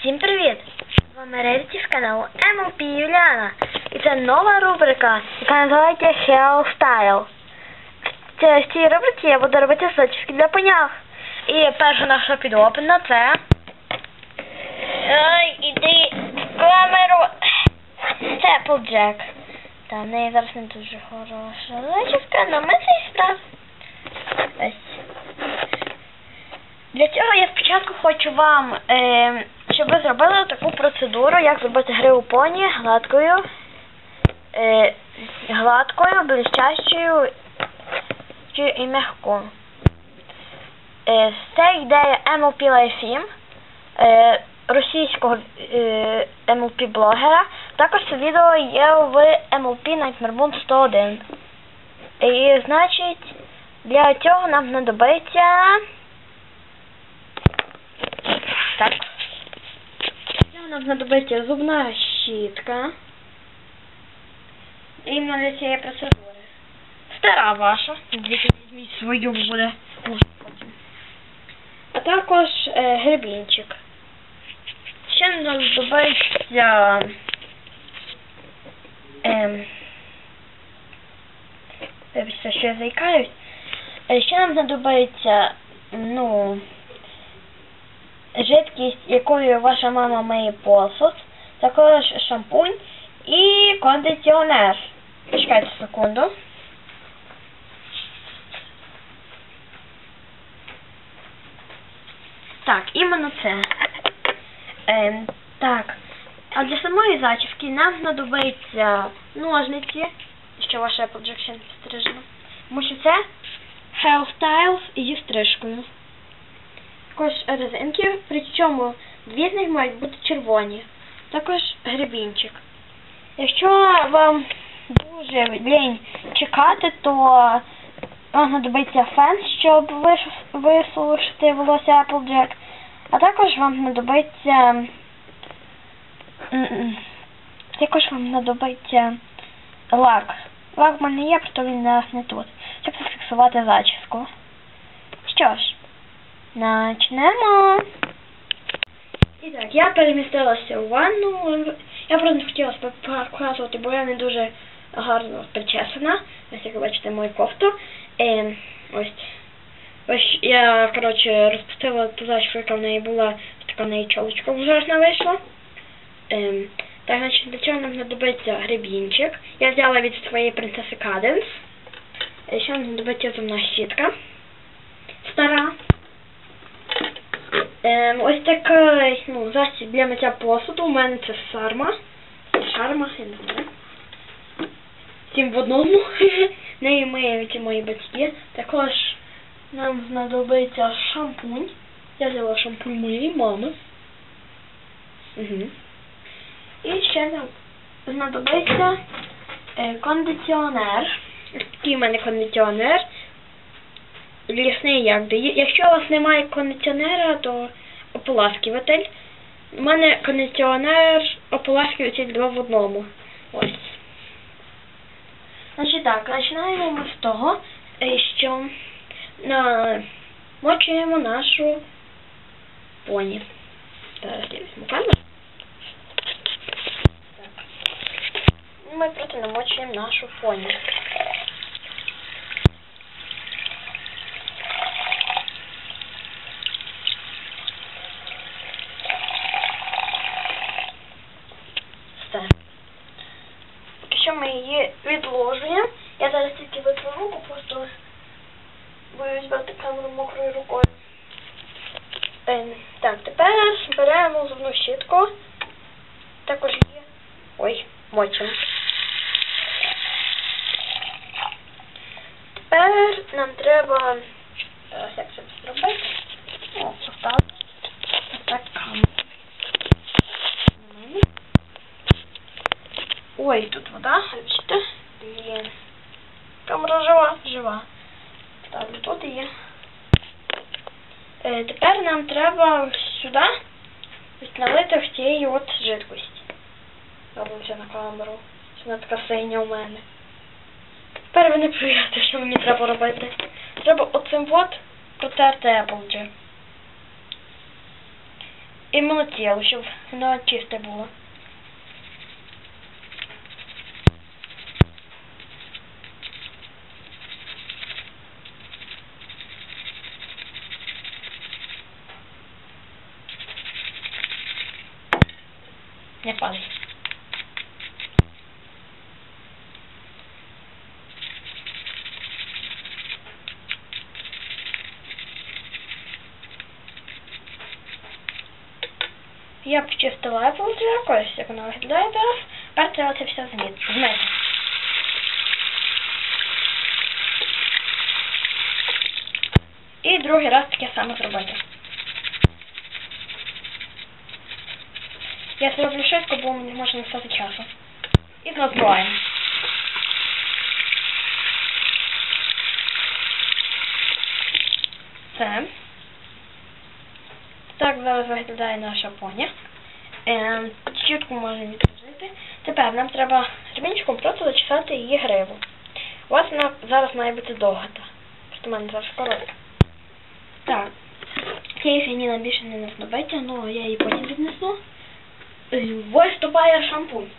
Всім привіт! З вами Рерті з каналу MLP Юліана. І це нова рубрика, яка називається. В цій- в цій рубриці я буду робити сочки для понях. І перша наша підопина це. Ай, іди в камеру. Це Applejack. Та в зараз не дуже хороша зачіска, але ми це і. Ось. Для цього я спочатку хочу вам, е, щоб ви зробили таку процедуру, як зробити гриву поні гладкою, е, гладкою, блищащою і м'якою. Е, це ідея MLP Lifeim, е, російського е, MLP блогера. Також це відео є в MLP Nightmare Moon 101. І значить, для цього нам знадобиться. Так. Нам знадобиться зубна щітка. Іменно для цієї процедури. Стара ваша. Візьміть свою буде. А також е, гребінчик. Ще нам знадобиться ем, вибачте, що я заїкаюсь. Е, Ще нам знадобиться, ну, жидкість, якою ваша мама миє посуд, також шампунь і кондиціонер. Чекайте секунду. Так, іменно це. Ем, так. А для самої зачіски нам знадобиться ножниці, що ваша Applejack ще не підстрижена. Тому що це Hairstyles зі стрижкою. Також резинки, причому дві з них мають бути червоні. Також гребінчик. Якщо вам дуже лінь чекати, то знадобиться фен, щоб висушити волосся Applejack. А також вам знадобиться. Також вам знадобиться лак. Лак в мене є, просто він зараз не тут. Щоб зафіксувати зачіску. Що ж, почнемо. І так, я перемістилася у ванну. Я просто не хотіла себе показувати, бо я не дуже гарно причесана. Ось як ви бачите мою кофту. Е, ось. Ось я, коротше, розпустила ту зачіску, яка в неї була, така в неї чолочка ужасна вийшла. Ем, так, значить, для цього нам знадобиться гребінчик. Я взяла від своєї принцеси Каденс. Е, Ще нам знадобиться зубна щітка. Стара. Ем, ось така, ну, засіб для миття посуду. У мене це сарма. Шарма, я не знаю. Всім в одному. Нею миють мої батьки. Також нам знадобиться шампунь. Я взяла шампунь моєї мами. Угу. І ще нам знадобиться е, кондиціонер. Такий у мене кондиціонер. Лісний Є- Якщо у вас немає кондиціонера, то ополаскиватель. У мене кондиціонер, ополаскиватель два в одному. Ось. Значить так, починаємо ми з того, е, що намочуємо нашу поні. Зараз я візьму камеру. Ми просто намочуємо нашу поні. Все. Поки що ми її відложуємо. Я зараз тільки витру руку, просто боюсь брати камеру мокрою рукою. Е, так, тепер беремо зубну щітку. Також є. Ой, мочимо. Тепер нам треба. Зараз як це зробити? О, поставити. Так, камеру. Ой, тут вода, бачите? Є. Камера жива, жива. Ставлю тут є. Е, тепер нам треба сюди налити в цієї от жидкості. Робимося на камеру. Вона така синя у мене. Тепер мене не що мені треба робити. Треба оцим вот протерти Apple. І молотіло, щоб воно чисте було. Я почистила Applejack, ось як вона виглядає зараз. Тепер треба це все змити. змити. І другий раз таке саме зробити. Я це роблю швидко, бо мені може не стати часу. І знову збиваємо. Так зараз виглядає наша поня. Ем, чітко можна відложити. Тепер нам треба ремінчиком просто зачесати її гриву. У вас вона зараз має бути довгата. Просто в мене зараз коротка. Так. Цієї фіні нам більше не знадобиться, але я її потім віднесу. Е, Виступає шампунь.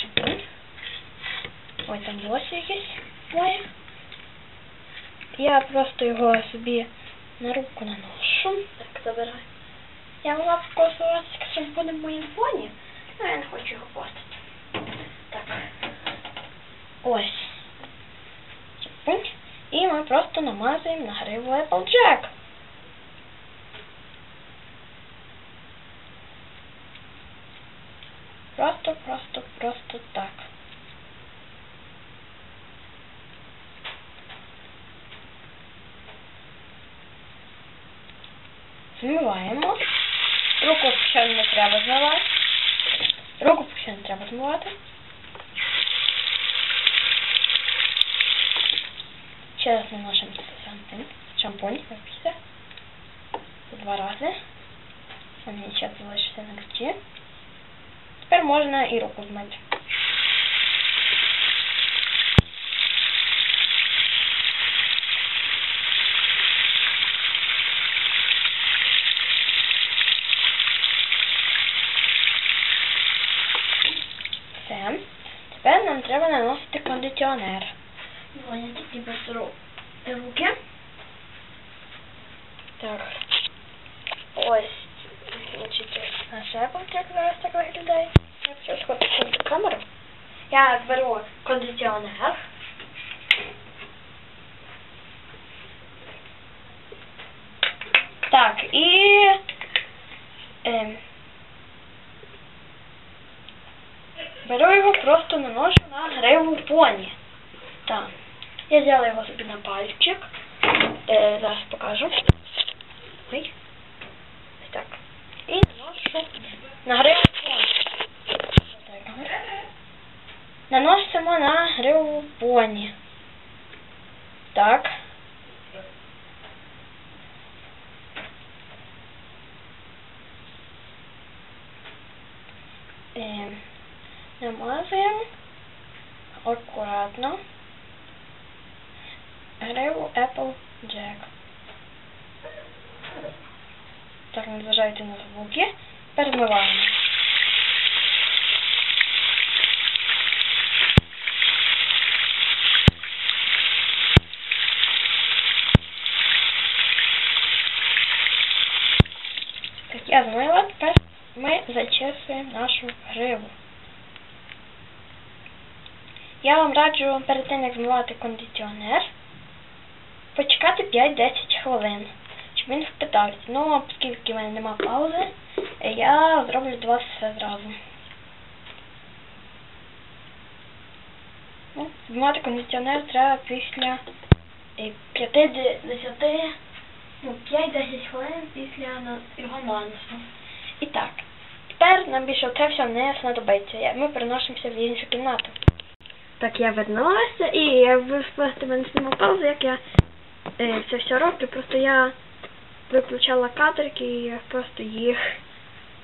Шампунь. Ой, там волосся якесь моє. Я просто його собі на руку наношу. Так, забираю. Я могла б користуватися шампунем в моїм фоні, але я не хочу його постити. Так. Ось. І ми просто намазуємо на гриву Applejack. Просто, просто, просто так. Змиваємо. Руку ще не треба змивати. Руку ще не треба змивати. Ще раз наносимо шампунь. Шампунь, вибачте. Два рази. Вони ще залишиться на ключі. Тепер можна і руку змити. Все. Тепер нам треба наносити кондиціонер. Ну, я беру руки. Так. Ось. Значить, наш Applejack зараз так виглядає. Я все сходити до камеру. Я беру кондиціонер. Так, і... Ем, беру його, просто наношу на гриву поні. Так. Я взяла його собі на пальчик. Е, зараз покажу. Ой. Так. І наношу на гриву поні. Наносимо на гриву поні. Так. Е, намазуємо акуратно гриву Applejack. Так, не зважайте на звуки. Перемиваємо. Так, я змила, тепер ми зачесуємо нашу гриву. Я вам раджу перед тим, як змивати кондиціонер, почекати 5-10 хвилин, щоб він впитався. Ну, оскільки в мене нема паузи, е, я зроблю для вас все зразу. Ну, змивати кондиціонер треба після е, 5-10 ну, 5-10 хвилин після його наносу. І так, тепер нам більше це не знадобиться. Ми переносимося в іншу кімнату. Так, я вернулася і я просто мене знімав паузу, як я е, це все роблю. Просто я виключала кадрики і я просто їх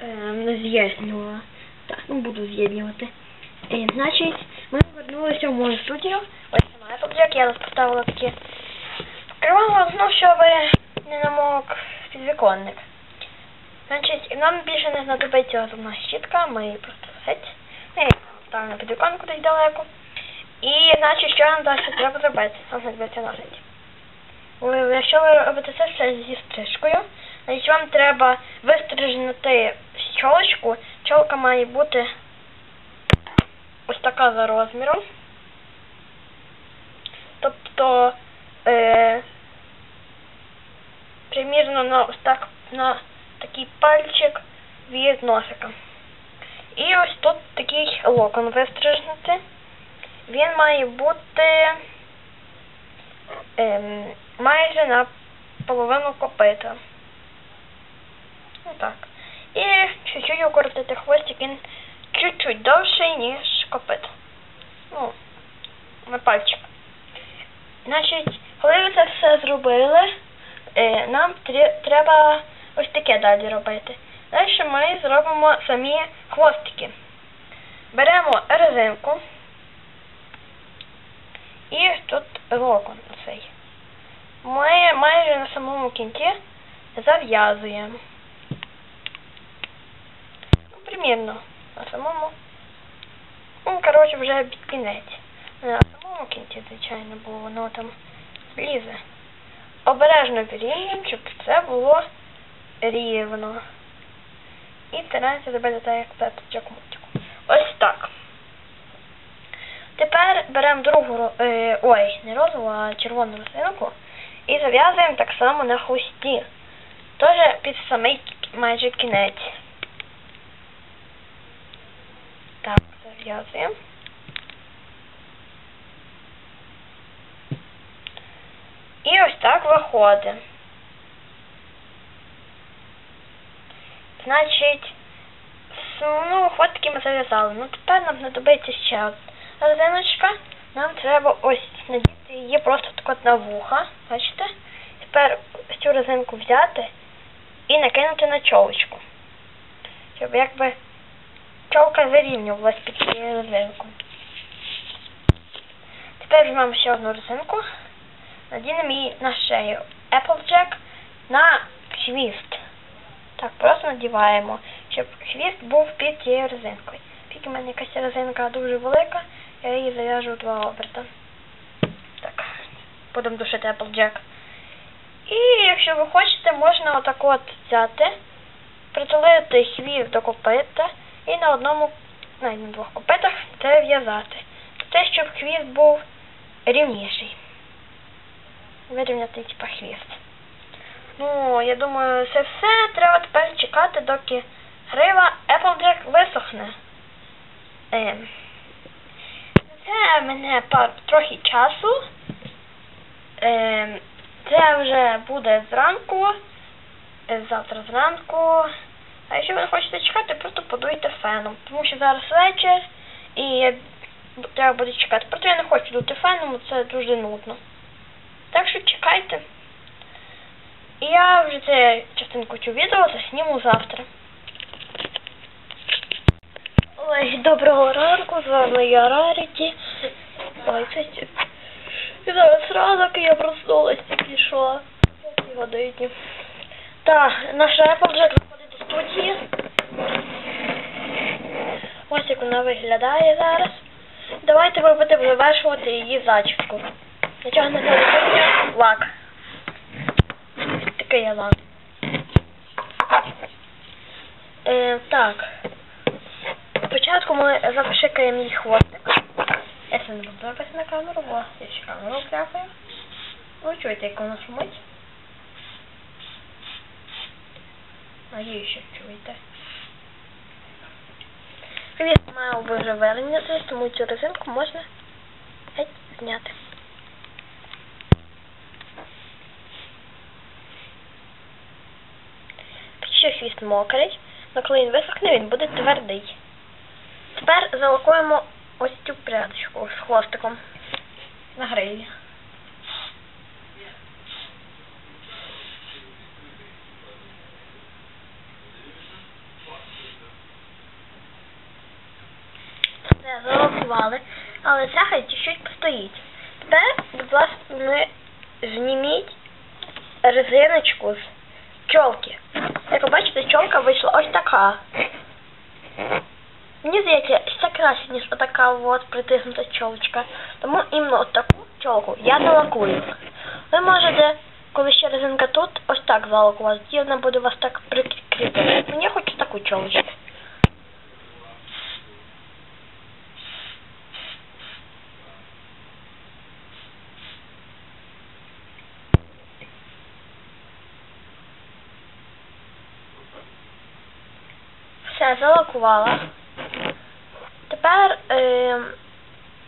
е, не з'єднювала. Так, ну буду з'єднювати. Е, значить, ми повернулися в мою студію. Ось сама Applejack, я розпоставила такі покривала, ну, щоб не намок підвіконник. Значить, нам більше не знадобиться зубна щітка, ми її просто геть. Ми її ставимо на підвіконку десь далеко. І, значить, що нам далі треба зробити? Нам знадобиться ножиці. Якщо ви робите це все зі стрижкою, значить вам треба вистрижнути щолочку. Чолка має бути ось така за розміром. Тобто, е, примірно на ось так на такий пальчик від носика. І ось тут такий локон вистрижнути. Він має бути ем, майже на половину копита. Отак. І чуть-чуть укоротити хвостик, він чуть-чуть довший, ніж копит. Ну, на пальчик. Значить, коли ви це все зробили, е, нам треба ось таке далі робити. Далі ми зробимо самі хвостики. Беремо резинку і тут локон цей. Ми майже на самому кінці зав'язуємо. Ну, примірно на самому. Ну, коротше, вже під кінець. На самому кінці, звичайно, бо воно там лізе. Обережно вирівнюємо, щоб це було рівно. І стараємося зробити так, як пепчик мультику. Ось так. Тепер беремо другу, е, ой, не розову, а червону рослинку і зав'язуємо так само на хвості. Теж під самий майже кінець. Так, зав'язуємо. І ось так виходить. Значить, ну, хвостики ми зав'язали. Ну, тепер нам знадобиться ще резиночка. Нам треба ось надіти її просто так от на вуха. Бачите? Тепер цю резинку взяти і накинути на чолочку. Щоб якби чолка вирівнювалась під цією резинкою. Тепер візьмемо ще одну резинку. Надінемо її на шею. Applejack на хвіст. Так, просто надіваємо, щоб хвіст був під цією резинкою. Тільки в мене якась резинка дуже велика, я її зав'яжу два оберта. Так, будемо душити Applejack. І якщо ви хочете, можна отак от взяти, притулити хвіст до копита і на одному, навіть на двох копитах це в'язати. Те, щоб хвіст був рівніший. Вирівняти типа хвіст. Ну, я думаю, це все. Треба тепер чекати, доки грива Applejack висохне. Ем. Це мене пар трохи часу. Ем, це вже буде зранку. Е, Завтра зранку. А якщо ви хочете чекати, просто подуйте феном. Тому що зараз вечір і я- треба буде чекати. Проте я не хочу дути феном, це дуже нудно. Так що чекайте. І я вже цю частинку цю відео засніму завтра. Ой, доброго ранку, з вами я Раріті. Ой, це і зараз ранок, і я проснулась і пішла. Так, наша Applejack виходить до студії. Ось як вона виглядає зараз. Давайте ми будемо завершувати її не знадобиться лак. Є. Е, так. Спочатку ми запшикаємо її хвостик. Я це не буду робити на камеру, бо я ще камеру вкляпаю. Ви чуєте, як вона шумить? Надію, що чуєте. Хвіст має вирівнятися, тому цю резинку можна геть зняти. Ще хвіст мокрий, але коли він висохне, він буде твердий. Тепер залакуємо ось цю прядочку з хвостиком на грилі. Все, залакували, але це хай чуть-чуть постоїть. Тепер, будь ласка, ми зніміть резиночку з чолки. Як ви бачите, чолка вийшла ось така. Мені здається, ще краще, ніж отака от притиснута чолочка. Тому іменно от таку чолку я залакую. лакую. Ви можете, коли ще резинка тут, ось так залакувати. І вона буде вас так прикріпити. Мені я хочу таку чолочку. Все, залакувала. Тепер, е,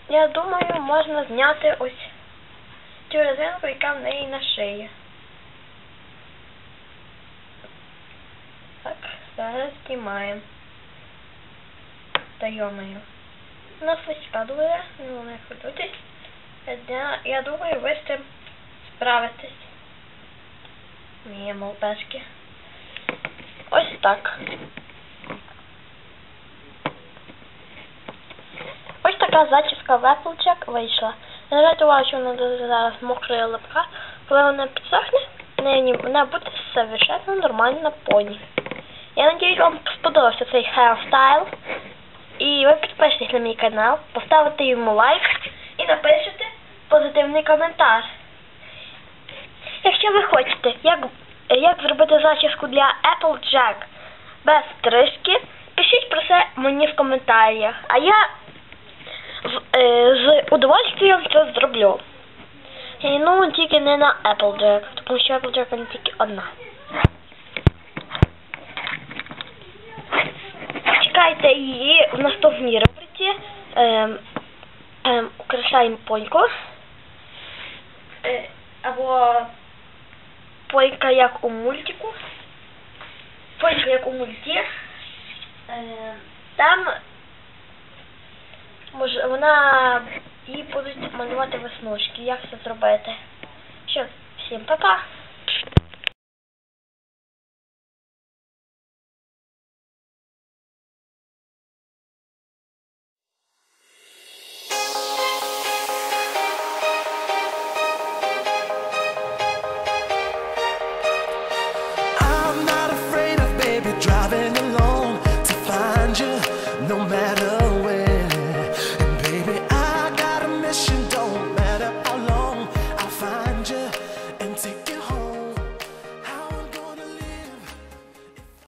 я думаю, можна зняти ось цю резинку, яка в неї на шиї. Так, зараз знімаємо. Та йомаю. У нас виська дуже, ну не хвилюйтесь. Я, я думаю, ви з цим справитесь. Мої молбешки. Ось так. Ось така зачіска в вийшла. Не звертайте що вона зараз мокра і липка. Коли вона підсохне, вона буде совершенно нормальна поні. Я надіюсь, вам сподобався цей hairstyle. І ви підпишетесь на мій канал, поставите йому лайк і напишете позитивний коментар. Якщо ви хочете, як, як зробити зачіску для Applejack без стрижки, пишіть про це мені в коментарях. А я з, е, з удовольствием це зроблю. І, ну, тільки не на Applejack, тому що Applejack вона тільки одна. Чекайте її в наступній рубриці. Ем, ем, украшаємо поньку. Е, або понька як у мультику. Понька як у мульті. Е, там може вона їй будуть малювати веснушки. Як це зробити? Що, всім пока!